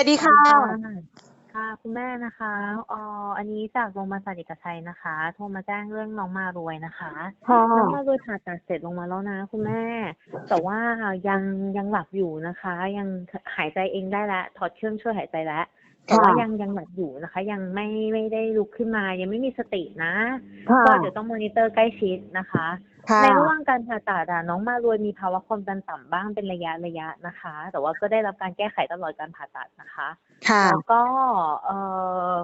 วัสดีค่ะ ค่ะ คุณแม่นะคะเอ่ออันนี้จากโรงพยาบาลสาริกชัยนะคะ โทรมาแจ้งเรื่องน้องมารวยนะคะค่ะ น้องมารวยผ่าตัดเสร็จลงมาแล้วนะ คุณแม่ แต่ว่ายังยังหลับอยู่นะคะ ยังหายใจเองได้แล้วถอดเครื่องช่วยหายใจแล้วแต่ว่ายังยังหลับอยู่นะคะ ยังไม่ไม่ได้ลุกขึ้นมา ยังไม่มีสตินะค่ะก็เดี๋ยวต้องมอนิเตอร์ใกล้ชิดนะคะค่ะ ในระหว่างการผ่าตัดอะน้องมารวยมีภาวะความดันต่ำบ้างเป็นระยะระยะนะคะ แต่ว่าก็ได้รับการแก้ไขตลอดการผ่าตัดนะคะค่ะแล้วก็เออ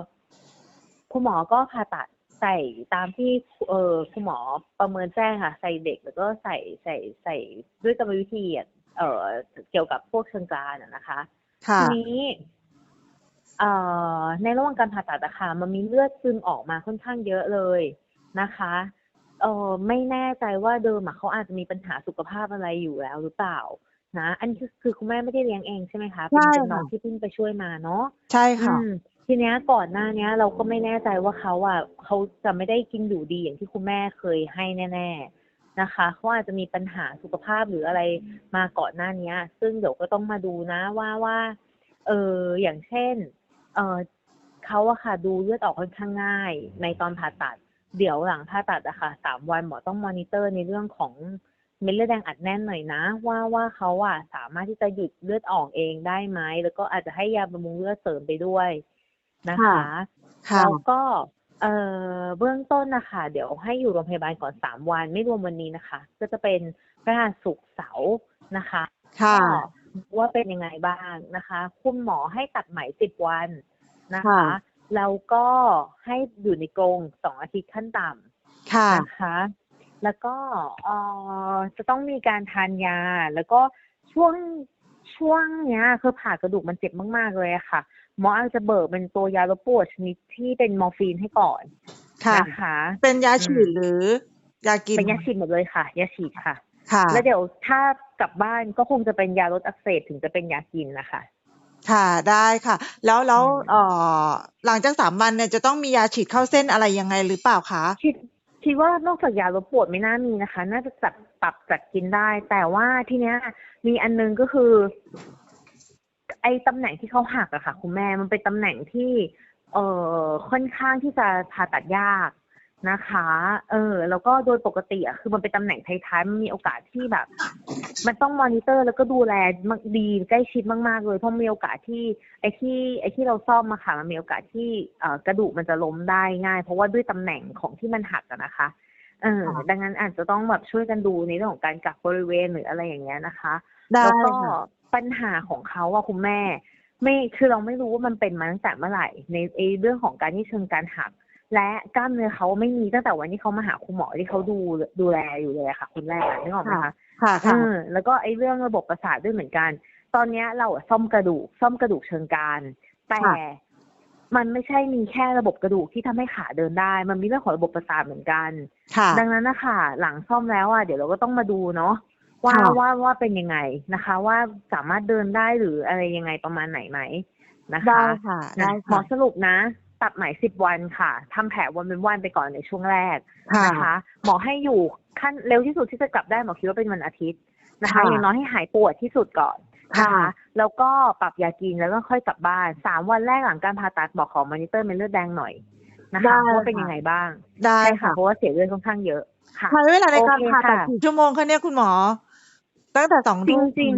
คุณหมอก็ผ่าตัดใส่ตามที่เออคุณหมอประเมินแจ้งค่ะ ใส่เด็กแล้วก็ใส่ใส่ใส่ด้วยกรรมวิธีอะเออเกี่ยวกับพวกเชิงกรานอะนะคะค่ะทีนี้เอ่อในระหว่างการผ่าตัดอะค่ะมันมีเลือดซึมออกมาค่อนข้างเยอะเลยนะคะ เออไม่แน่ใจว่าเดิมอะเขาอาจจะมีปัญหาสุขภาพอะไรอยู่แล้วหรือเปล่า นะ อันนี้คือคือคุณแม่ไม่ได้เลี้ยงเองใช่ไหมคะเป็นใช่เป็นน้องค่ะ ที่เพิ่งไปช่วยมาเนาะ ใช่ค่ะ อืมทีเนี้ยก่อนหน้าเนี้ย เราก็ไม่แน่ใจว่าเขาอะเขาจะไม่ได้กินอยู่ดีอย่างที่คุณแม่เคยให้แน่ๆนะคะเขาอาจจะมีปัญหาสุขภาพหรืออะไรมาก่อนหน้าเนี้ย ซึ่งเดี๋ยวก็ต้องมาดูนะว่าว่าเอออย่างเช่นเออเขาอะค่ะดูเลือดออกค่อนข้างง่ายในตอนผ่าตัด เดี๋ยวหลังผ่าตัดอะค่ะสามวันหมอต้องมอนิเตอร์ในเรื่องของเม็ดเลือดแดงอัดแน่นหน่อยนะ ว่าว่าเขาอะสามารถที่จะหยุดเลือดออกเองได้ไหมแล้วก็อาจจะให้ยาบำรุงเลือดเสริมไปด้วยนะคะค่ะแล้วก็เอ่อเบื้องต้นนะคะเดี๋ยวให้อยู่โรงพยาบาลก่อนสามวันไม่รวมวันนี้นะคะ ก็จะเป็นพฤหัสศุกร์เสาร์นะคะค่ะก็ว่าเป็นยังไงบ้างนะคะ คุณหมอให้ตัดไหมสิบวันนะคะค่ะ แล้วก็ให้อยู่ในกรงสองอาทิตย์ขั้นต่ำค่ะนะคะ แล้วก็เอ่อจะต้องมีการทานยา แล้วก็ช่วงช่วงเนี้ยคือผ่ากระดูกมันเจ็บมาก ๆ เลยอะค่ะ หมออาจจะเบิกเป็นตัวยาลดปวดชนิดที่เป็นมอร์ฟีนให้ก่อนค่ะนะคะ เป็นยาฉีดอืมหรือยากินเป็นยาฉีดหมดเลยค่ะ ยาฉีดค่ะ ค่ะ แล้วเดี๋ยวถ้ากลับบ้านก็คงจะเป็นยาลดอักเสบถึงจะเป็นยากินนะคะ ค่ะ ได้ค่ะ แล้ว แล้วอืมเอ่อ หลังจากสามวันเนี่ย จะต้องมียาฉีดเข้าเส้นอะไรยังไงหรือเปล่าคะ คิด คิดว่านอกจากยาลดปวดไม่น่ามีนะคะ น่าจะจัด ปรับจัดกินได้ แต่ว่าทีเนี้ยมีอันนึงก็คือ ไอ้ตำแหน่งที่เขาหักอะค่ะคุณแม่ มันเป็นตำแหน่งที่ เอ่อ ค่อนข้างที่จะผ่าตัดยาก นะคะ เออ แล้วก็โดยปกติอะคือมันเป็นตำแหน่งท้ายๆมันมีโอกาสที่แบบ มันต้องมอนิเตอร์แล้วก็ดูแลมากดีใกล้ชิดมากๆเลยเพราะมีโอกาสที่ไอ้ที่ไอ้ที่เราซ่อมมาค่ะ มันมีโอกาสที่เอ่อกระดูกมันจะล้มได้ง่าย เพราะว่าด้วยตำแหน่งของที่มันหักอะนะคะ เออค่ะดังนั้นอาจจะต้องแบบช่วยกันดูในเรื่องของการกักบริเวณหรืออะไรอย่างเงี้ยนะคะ ได้แล้วก็ค่ะ ปัญหาของเขาอะคุณแม่ ไม่คือเราไม่รู้ว่ามันเป็นมาตั้งแต่เมื่อไหร่ในไอ้เรื่องของการที่เชิงการหัก และกล้ามเนื้อเขาไม่มีตั้งแต่วันที่เขามาหาคุณหมอที่เขาดูดูแลอยู่เลยอะค่ะคุณแรกนึกออกไหมคะค่ะเอค่ะอแล้วก็ไอ้เรื่องระบบประสาทด้วยเหมือนกัน ตอนเนี้ยเราอะซ่อมกระดูกซ่อมกระดูกเชิงกรานแต่ค่ะมันไม่ใช่มีแค่ระบบกระดูกที่ทำให้ขาเดินได้ มันมีเรื่องของระบบประสาทเหมือนกันค่ะดังนั้นนะคะหลังซ่อมแล้วอะเดี๋ยวเราก็ต้องมาดูเนาะว่าค่ะว่าว่าเป็นยังไงนะคะ ว่าสามารถเดินได้หรืออะไรยังไงประมาณไหนไหมนะได้คะค่ะนะได้หมอค่ะสรุปนะ ตัดไหมสิบวันค่ะทำแผลวันเป็นวันไปก่อนในช่วงแรกค่ะนะคะ หมอให้อยู่ขั้นเร็วที่สุดที่จะกลับได้หมอคิดว่าเป็นวันอาทิตย์นะคะค่ะอย่างน้อยให้หายปวดที่สุดก่อนนะค่ะคะแล้วก็ปรับยากินแล้วก็ค่อยกลับบ้านสามวันแรกหลังการผ่าตัดหมอขอมอนิเตอร์เม็ดเลือดแดงหน่อยนะได้คะว่าเป็นค่ะยังไงบ้าง ได้ใช่ค่ะค่ะเพราะว่าเสียเลือดค่อนข้างเยอะค่ะใช้เวลาในการโอเคผ่าตัดค่ะกี่ชั่วโมงคะเนี่ยคุณหมอ ตั้งแต่สองทุ่มจริง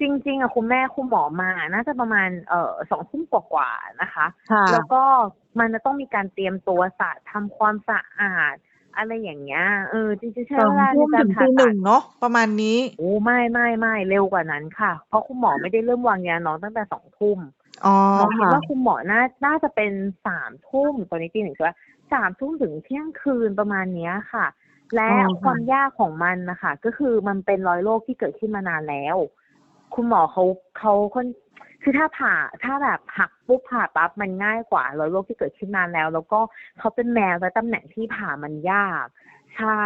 จริงๆอะคุณแม่คุณหมอมา น่าจะประมาณเอ่อสองทุ่มกว่าๆนะคะ ค่ะ แล้วก็มันจะต้องมีการเตรียมตัวสะทำความสะอาด อะไรอย่างเงี้ยเออจริงๆใช้สอเวงลาในทุ่มการถึงผ่าตีหตันึ่ด งเนาะประมาณนี้ โอ้ไม่ไม่ไม่เร็วกว่านั้นค่ะ เพราะคุณหมอไม่ได้เริ่มวางยาน้องตั้งแต่สองทุ่มอ๋อหมอคิดค่ะ ว่าคุณหมอน่าน่าจะเป็นสามทุ่มตอนนี้ตีหนึ่งใช่ปะสามทุ่มถึงเที่ยงคืนประมาณเนี้ยค่ะ และอ๋อค่ะ ความยากของมันนะคะก็คือมันเป็นรอยโรคที่เกิดขึ้นมานานแล้ว คุณหมอเขาเขาคนคือถ้าผ่าถ้าแบบหักปุ๊บผ่าปั๊บมันง่ายกว่ารอยโรคที่เกิดขึ้นนานแล้ว แล้วก็เขาเป็นแมวและตำแหน่งที่ผ่ามันยาก ใช่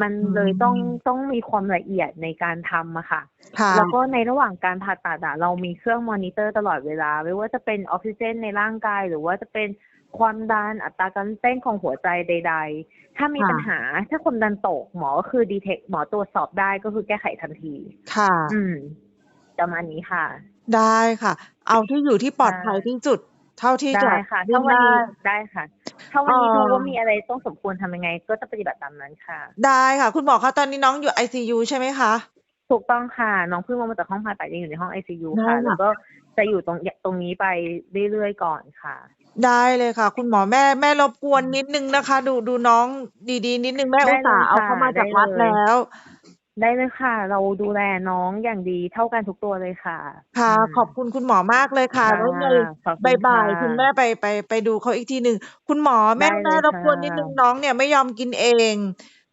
มันเลยต้องต้องมีความละเอียดในการทำอะค่ะค่ะ แล้วก็ในระหว่างการผ่าตัดอะเรามีเครื่องมอนิเตอร์ตลอดเวลา ไม่ว่าจะเป็นออกซิเจนในร่างกาย หรือว่าจะเป็นความดันอัตราการเต้นของหัวใจใด ๆ ถ้ามีค่ะปัญหาถ้าความดันตกหมอก็คือดีเทคหมอตรวจสอบได้ก็คือแก้ไขทันที ค่ะ อืม ประมาณนี้ค่ะ ได้ค่ะ เอาที่อยู่ที่ปลอดภัยได้ที่สุด เท่าที่จะได้ค่ะวิ่ถ้างวันได้นี้ได้ค่ะ ถ้าวันนี้เอ่ดูอว่ามีอะไรต้องสมควรทำยังไง ก็จะปฏิบัติตามนั้นค่ะ ได้ค่ะ คุณหมอคะตอนนี้น้องอยู่ไอซียูใช่ไหมคะถูกต้องค่ะ น้องเพิ่งลงมาจากห้องผ่าตัดยังอยู่ในห้องไอซียูได้ค่ะค่ะ แล้วก็จะอยู่ตรงตรงนี้ไปเรื่อยๆก่อนค่ะ ได้เลยค่ะ คุณหมอแม่แม่รบกวนนิดนึงนะคะ ดูดูน้องดีๆ นิดนึงแม่ได้อุตส่าห์เลยเอาค่ะเข้ามาจากได้วัดเลยแล้ว ได้เลยค่ะ เราดูแลน้องอย่างดีเท่ากันทุกตัวเลยค่ะ ค่ะมขอบคุณคุณหมอมากเลยค่ะค่ะ แล้วไงขอบคุณบ่ายค่ะๆคุณแม่ไปไปไปดูเขาอีกทีหนึ่ง คุณหมอแม่ได้เลยแม่รบกวนค่ะนิดนึงน้องเนี่ยไม่ยอมกินเอง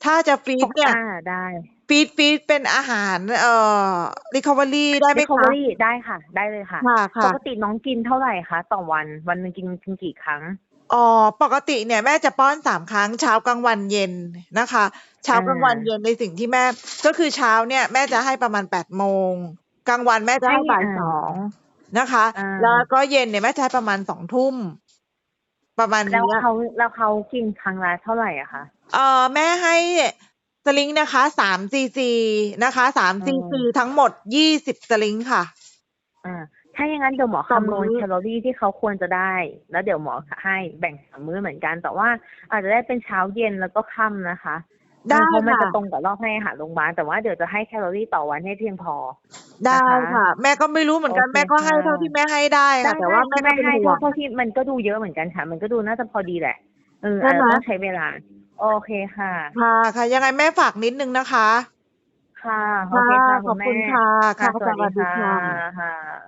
ถ้าจะฟีดเนี่ย อ่า ได้ฟีดฟีดเป็นอาหาร เอ่อ recovery ได้ไหมรีคอคะเวอรี่ได้ค่ะ ได้เลยค่ะ ค่ะปค่ะ กติน้องกินเท่าไหร่คะ ต่อวัน วันหนึงกินกินกี่ครั้ง อ๋อ ปกติเนี่ยแม่จะป้อนสามครั้ง เช้ากลางวันเย็นนะคะ เช้า กลางวันอ่าเย็นในสิ่งที่แม่ ก็คือเช้าเนี่ยแม่จะให้ประมาณแปดโมงกลางวันแม่จะให้ให้บ่ายอ่าสองนะคะอ่าแล้วก็เย็นเนี่ยแม่จะให้ประมาณสองทุ่มประมาณแล้วนี้เขาแล้วเขากินครั้งละเท่าไหร่อะคะเอ่อแม่ให้สลิงนะคะสามซีซีนะคะสามอืซีมซีทั้งหมดยี่สิบสลิงค่ะอ่า ถ้าอย่างนั้นเดี๋ยวหมอต่อคำนวณมื้อแคลอรี่ที่เขาควรจะได้ แล้วเดี๋ยวหมอให้แบ่งสามมื้อเหมือนกัน แต่ว่าอาจจะได้เป็นเช้าเย็นแล้วก็ค่ำนะคะได้เพราะมันค่ะจะตรงกับรอบให้อาหารโรงพยาบาลแต่ว่าเดี๋ยวจะให้แคลอรี่ต่อวันให้เพียงพอ ได้นะคะค่ะ แม่ก็ไม่รู้เหมือนกันโอเคแม่ก็ให้ค่ะเท่าที่แม่ให้ได้ค่ะแต่ว่าแม่ไม่ก็เป็นให้ห่วเท่างเท่าที่มันก็ดูเยอะเหมือนกันค่ะ มันก็ดูน่าจะพอดีแหละเออใช่อาจไหมจะต้องใช้เวลา โอเคค่ะ ค่ะค่ะ ยังไงแม่ฝากนิดนึงนะคะ ค่ะโอเคค่ะขอบคุณณแม่ค่ะค่ะค่ะสวัสดีสวัสดีค่ะค่ะค่ะ